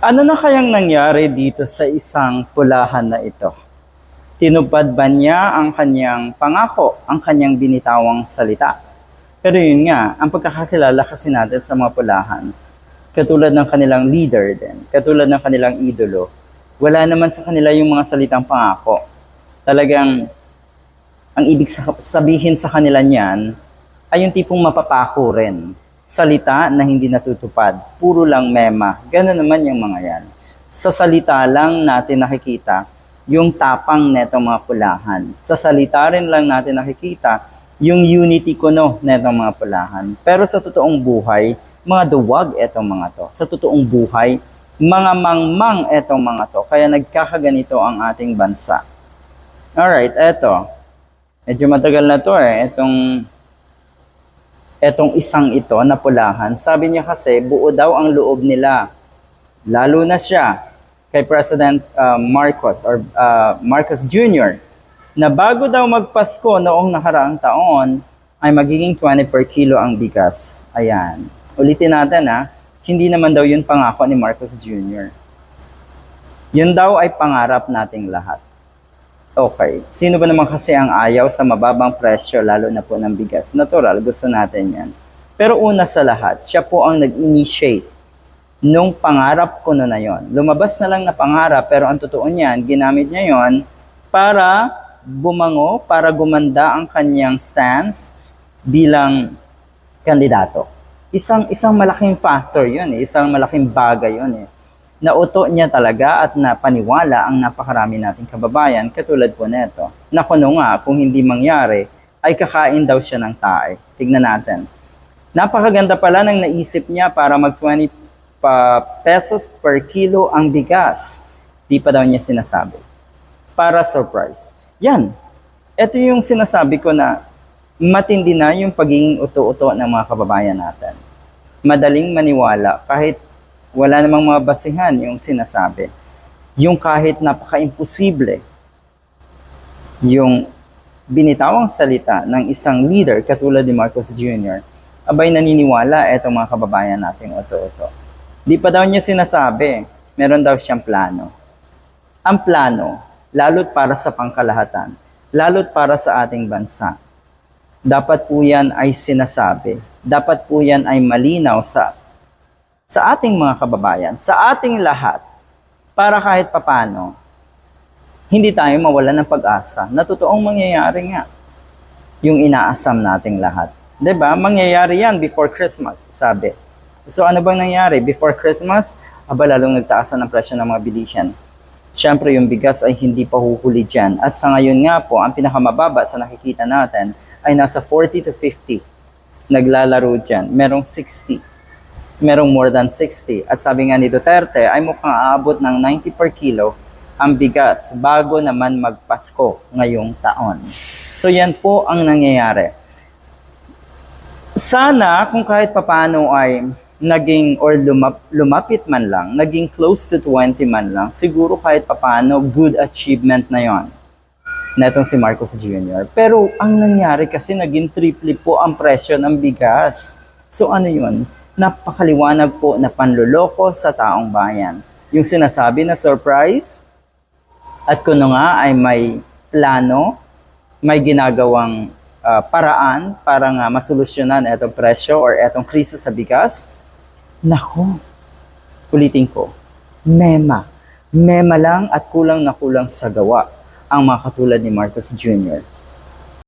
Ano na kayang nangyari dito sa isang pulahan na ito? Tinupad ba niya ang kanyang pangako, ang kanyang binitawang salita? Pero yun nga, ang pagkakakilala kasi natin sa mga pulahan, katulad ng kanilang leader din, katulad ng kanilang idolo, wala naman sa kanila yung mga salitang pangako. Talagang, ang ibig sa- sabihin sa kanila niyan, ay yung tipong mapapako rin. Salita na hindi natutupad. Puro lang mema. Ganun naman yung mga yan. Sa salita lang natin nakikita yung tapang netong mga pulahan. Sa salita rin lang natin nakikita yung unity kuno netong mga pulahan. Pero sa totoong buhay, mga duwag etong mga to. Sa totoong buhay, mga mangmang etong mga to. Kaya nagkakaganito ang ating bansa. Alright, eto. Medyo matagal na to eh. Etong etong isang ito na pulahan, sabi niya kasi buo daw ang loob nila. Lalo na siya kay President uh, Marcos or uh, Marcos Jr. na bago daw magpasko noong nakaraang taon ay magiging 20 per kilo ang bigas. Ayan. Ulitin natin ha, hindi naman daw yun pangako ni Marcos Jr. Yun daw ay pangarap nating lahat. Okay. Sino ba naman kasi ang ayaw sa mababang presyo, lalo na po ng bigas? Natural, gusto natin yan. Pero una sa lahat, siya po ang nag-initiate nung pangarap ko na na yon. Lumabas na lang na pangarap, pero ang totoo niyan, ginamit niya yon para bumango, para gumanda ang kanyang stance bilang kandidato. Isang isang malaking factor yun eh, isang malaking bagay yun eh nauto niya talaga at napaniwala ang napakarami nating kababayan katulad po neto. Na kuno nga, kung hindi mangyari, ay kakain daw siya ng tae. Tignan natin. Napakaganda pala ng naisip niya para mag 20 pa pesos per kilo ang bigas. Di pa daw niya sinasabi. Para surprise. Yan. Ito yung sinasabi ko na matindi na yung pagiging uto-uto ng mga kababayan natin. Madaling maniwala kahit wala namang mga basihan yung sinasabi. Yung kahit napaka-imposible, yung binitawang salita ng isang leader katulad ni Marcos Jr., abay naniniwala etong mga kababayan nating oto-oto. Di pa daw niya sinasabi, meron daw siyang plano. Ang plano, lalo't para sa pangkalahatan, lalo't para sa ating bansa, dapat po yan ay sinasabi. Dapat po yan ay malinaw sa sa ating mga kababayan, sa ating lahat, para kahit papano, hindi tayo mawalan ng pag-asa na totoong mangyayari nga yung inaasam nating lahat. ba? Mangyayari yan before Christmas, sabi. So ano bang nangyari? Before Christmas, aba lalong nagtaasan ng presyo ng mga bilihan. Siyempre, yung bigas ay hindi pa huhuli dyan. At sa ngayon nga po, ang pinakamababa sa nakikita natin ay nasa 40 to 50. Naglalaro dyan. Merong 60 merong more than 60. At sabi nga ni Duterte, ay mukhang aabot ng 90 per kilo ang bigas bago naman magpasko ngayong taon. So yan po ang nangyayari. Sana kung kahit papano ay naging or lumap, lumapit man lang, naging close to 20 man lang, siguro kahit papano good achievement na yon na itong si Marcos Jr. Pero ang nangyari kasi naging triple po ang presyo ng bigas. So ano yun? Napakaliwanag po na panluloko sa taong bayan. Yung sinasabi na surprise, at kuno nga ay may plano, may ginagawang uh, paraan para nga masolusyonan itong presyo or itong krisis sa bigas, nako, ulitin ko, mema. Mema lang at kulang na kulang sa gawa ang mga katulad ni Marcos Jr.